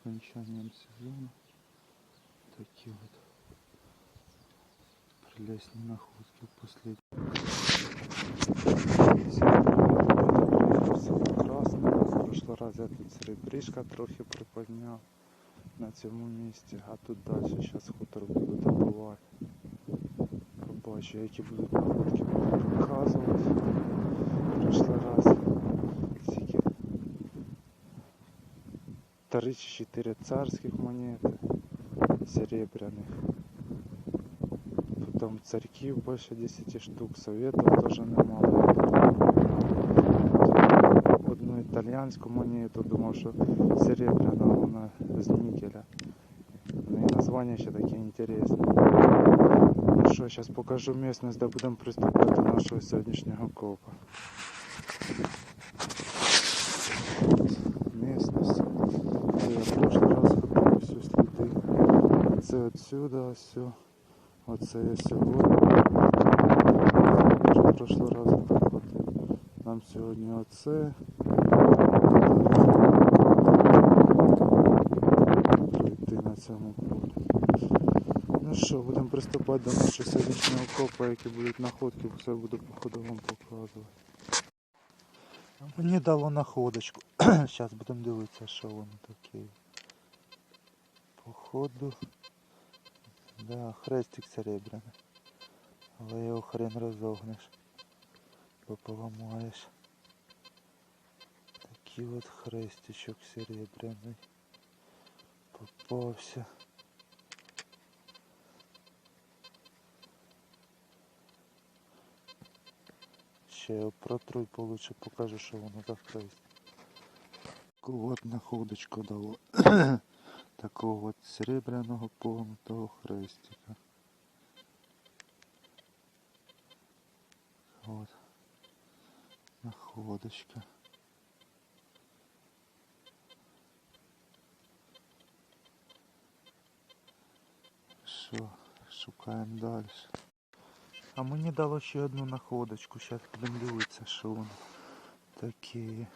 окончанием сезона. Такие вот прелестные находки последние. Все прекрасно. В прошлый раз я тут серебришка трохи приподняв на цьому місці, а тут далі зараз хутор буду добувати. Побачу, які будуть находки буду показувати. В прошлый раз Три чи чотири царських монети серебряних. Потім царьків більше 10 штук, советів теж немало. Одну італійську монету, думав, що серебряна вона з нікеля. Ну і названня ще таке інтересне. Ну що, зараз покажу місцевість, де будемо приступати до нашого сьогоднішнього копа. Місцевість. Це я в прошлый раз ходив всю сліди. Це отсюда, все. Оце я сьогодні. В прошлый раз так. Нам сьогодні оце. Пройти на цьому полі. Ну що, будемо приступати до нашого сьогоднішнього копа, які будуть находки, все буду по ходу вам показувати. Мені дало находочку. Зараз будемо дивитися, що воно таке. Походу. Да, хрестик серебряний. Але його хрен розогнеш. Бо поламаєш. Такий от хрестичок серебряний. Попався. Ще його протру і получше покажу, що воно за хрест. От находочку дало. Такого от серебряного погнутого хрестика. Вот. Находочка. Що, шукаємо далі. А мені дало ще одну находочку. Зараз будемо дивитися, що воно таке.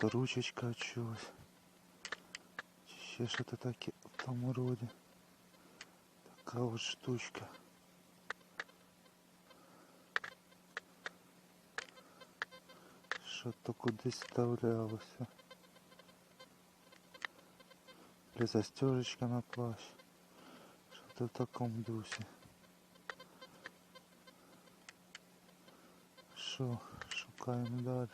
Ручечка чогось. Ще що то таке в тому роді. Така от штучка. Що то кудись вставлялося. Или застежечка на плащ. Що-то в такому дусі. Що, шукаємо далі.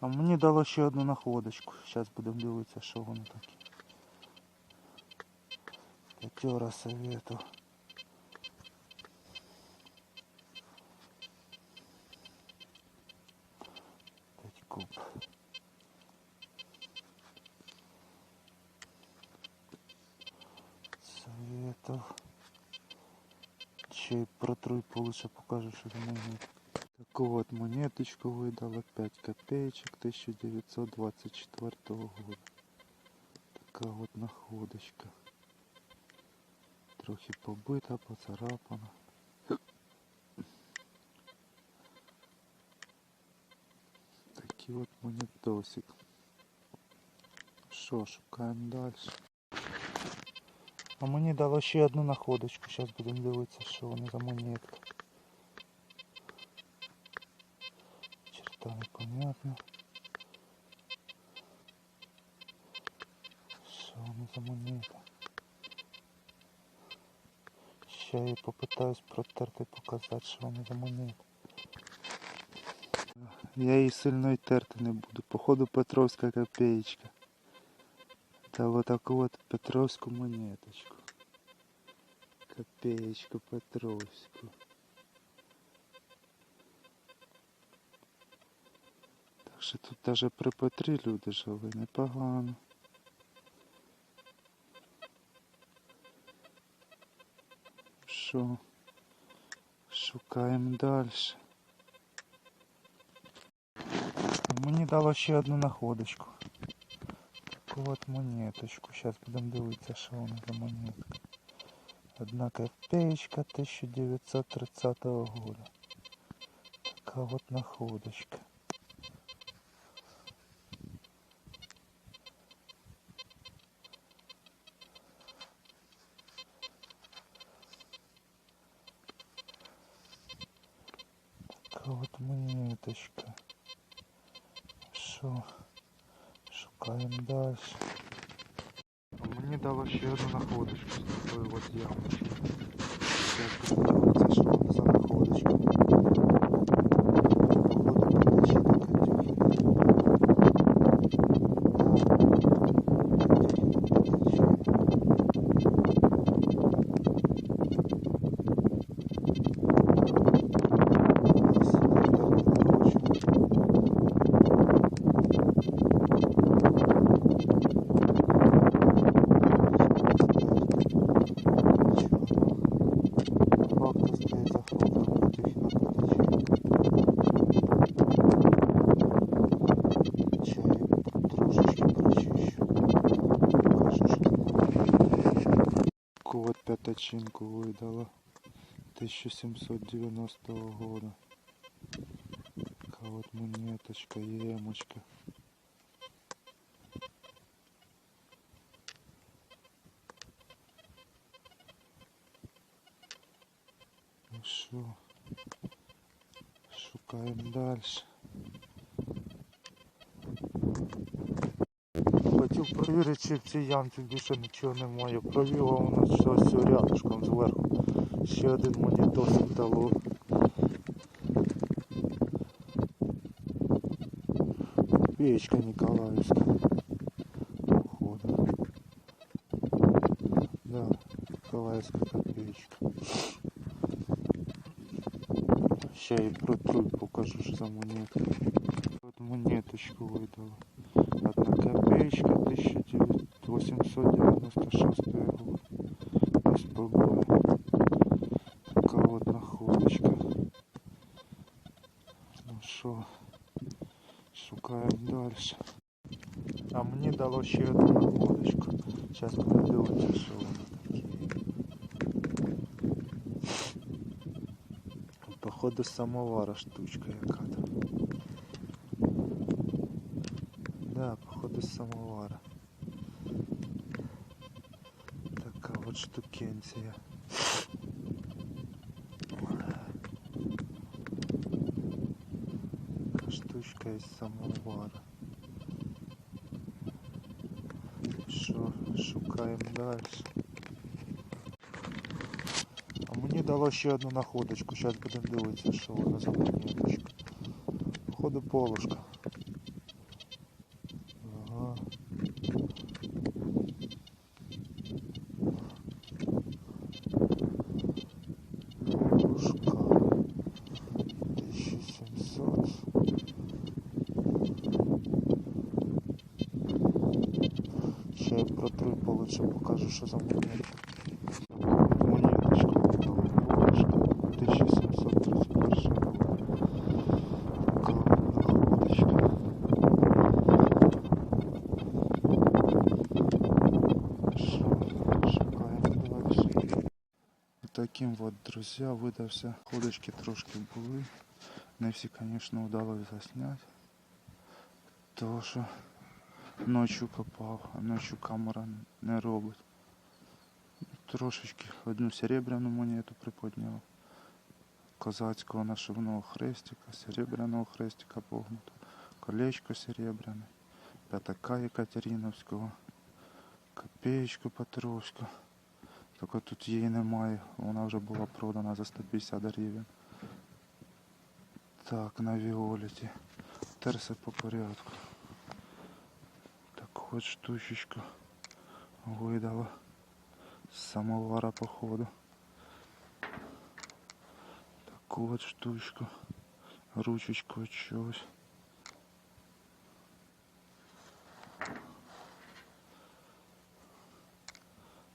А мені дало ще одну находочку. Зараз будемо дивитися, що воно таке. П'ятера совету. П'ять куб. Советов. Ще й протру і получше покажу, що за монетка. Таку от монеточку видала 5 копеечек 1924 года. Така от находочка. Трохи побита, поцарапана. Такий от монетосик. Що, шукаємо далі. А мені дало ще одну находочку. Зараз будемо дивитися, що вони за монетка. Черта непонятна. Що вони за монета? Ще я попитаюсь протерти показати, що вони за монета. Я її сильно й терти не буду. Походу Петровська копеечка. Та вот таку вот Петровську монеточку. Копеечку Петровську. Так тут даже при Петрі люди жили непогано. Що? Шукаємо далі. Мені дало ще одну находочку. Таку от монеточку. Зараз будемо дивитися, що вона за монетка. Одна копеечка 1930 года. Така от находочка. монеточка. Що? Шукаємо далі. Мені дало ще одну находочку з такой от ямочки. Я дивитися, що за находочка. П'ятачинку видала 1790 года. Така от монеточка, емочка. Ну що, шукаємо далі. Перевірити, чи в цій ямці більше нічого немає. Провів, у нас щось рядышком зверху. Ще один монітосик дало. Печка Николаевская. Походу. Да, Николаевская копеечка. Ще і протру покажу, що за монетка. От монеточку видала. Одна копеечка 1896 год. СПБ. Така от находочка. Ну що, шукаємо далі. А мені дало ще одну находочку. Зараз будемо дивитися, що воно таке. Походу самовара штучка яка там. Да, походу самовара. от штукенція. Така штучка із самовара. Що, шукаємо далі. А мені дало ще одну находочку. Зараз будемо дивитися, що вона за монеточка. Походу полушка. Таким вот, друзья, видався. Ходочки трошки були. Не всі, звісно, вдалося засняти. Тому що ночью копав, а ночью камера не робить. Трошечки одну серебряну монету приподняв. Козацького нашивного хрестика, серебряного хрестика погнуто, колечко серебряне, п'ятака Екатериновського, копеечку Петровську. Тільки тут її немає, вона вже була продана за 150 гривень. Так, на Віолеті. Терси по порядку. Так от штучечку видала самовара походу. Таку от штучку. Ручечку от чогось.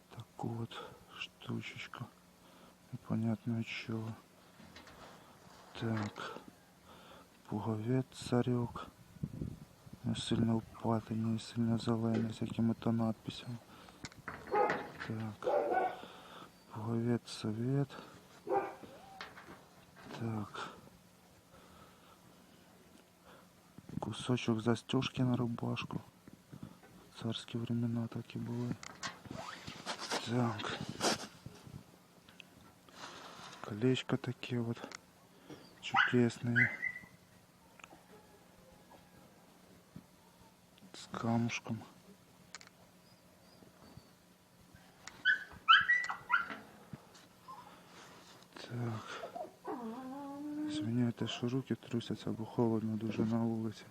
Таку от штучечку. Непонятно от. Так. Пуговець царек. Не сильно впатий, не сильно зелений, з якими-то надписями. Так. Говед совет. Так. кусочек застежки на рубашку. Царские времена так і були. Так. Колечко такие вот чудесные. С камушком. Так. Звиняйте, що руки трусяться, бо холодно дуже на вулиці.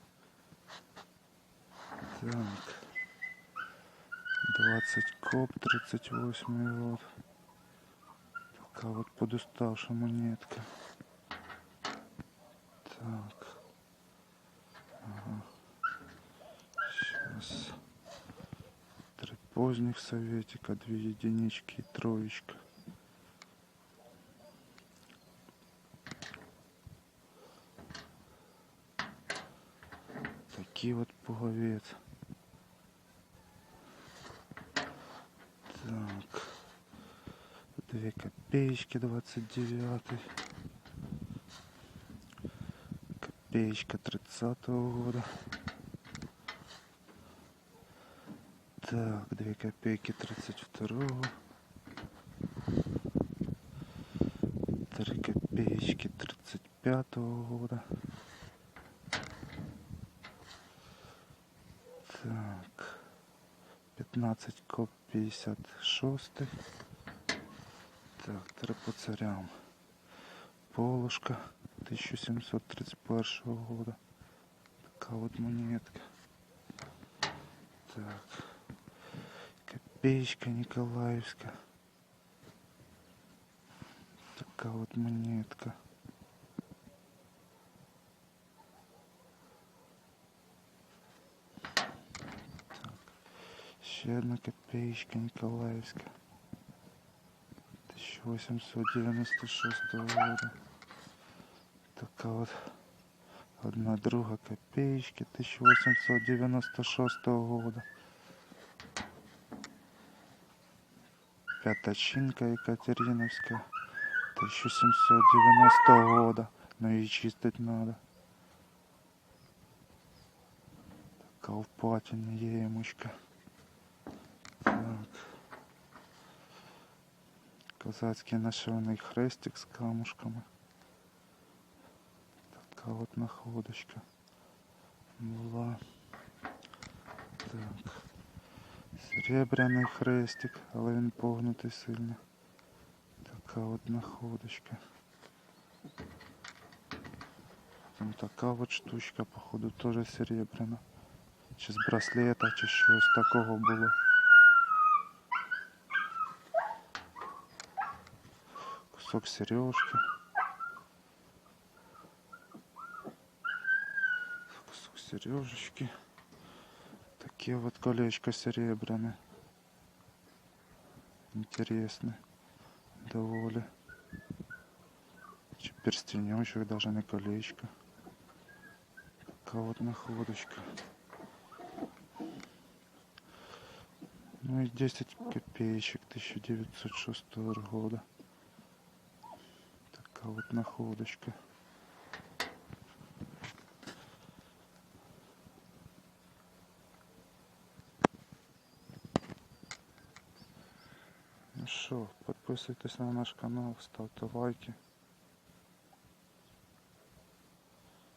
Так. 20 коп, 38 год. Така от подуставша монетка. Так. Ага. Сейчас. Три поздних советика, две единички и троечка. Такий вот пуговец. Так. Две копеечки 29 Копеечка 30 года. Так, две копейки 32 Три копеечки 35 года. Так. 15 коп 56. Так, три по царям. Полушка 1731 года. Така от монетка. Так. Копеечка Николаевская. Така от монетка. Ще одна копеечка Николаевская. 1896 года. Така от одна друга копеечки 1896 года. Пятачинка Екатериновская 1790 года. Но ее чистить надо. Така в платине емочка. Козацький нашивний хрестик з камушками. Така от находочка була. Так. Серебряний хрестик, але він погнутий сильно. Така от находочка. Там така от штучка, походу, теж серебряна. Чи з браслета, чи щось такого було. Кусок сережки. Кусок сережечки. Такие вот колечко серебряное. Интересно. Доволі. Чи перстенечек, даже не колечко. Така вот находочка. Ну и 10 копеечек 1906 года. Така вот находочка. Ну що, підписуйтесь на наш канал, ставте лайки.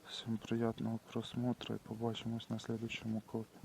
Всім приятного просмотру і побачимось на следующому копі.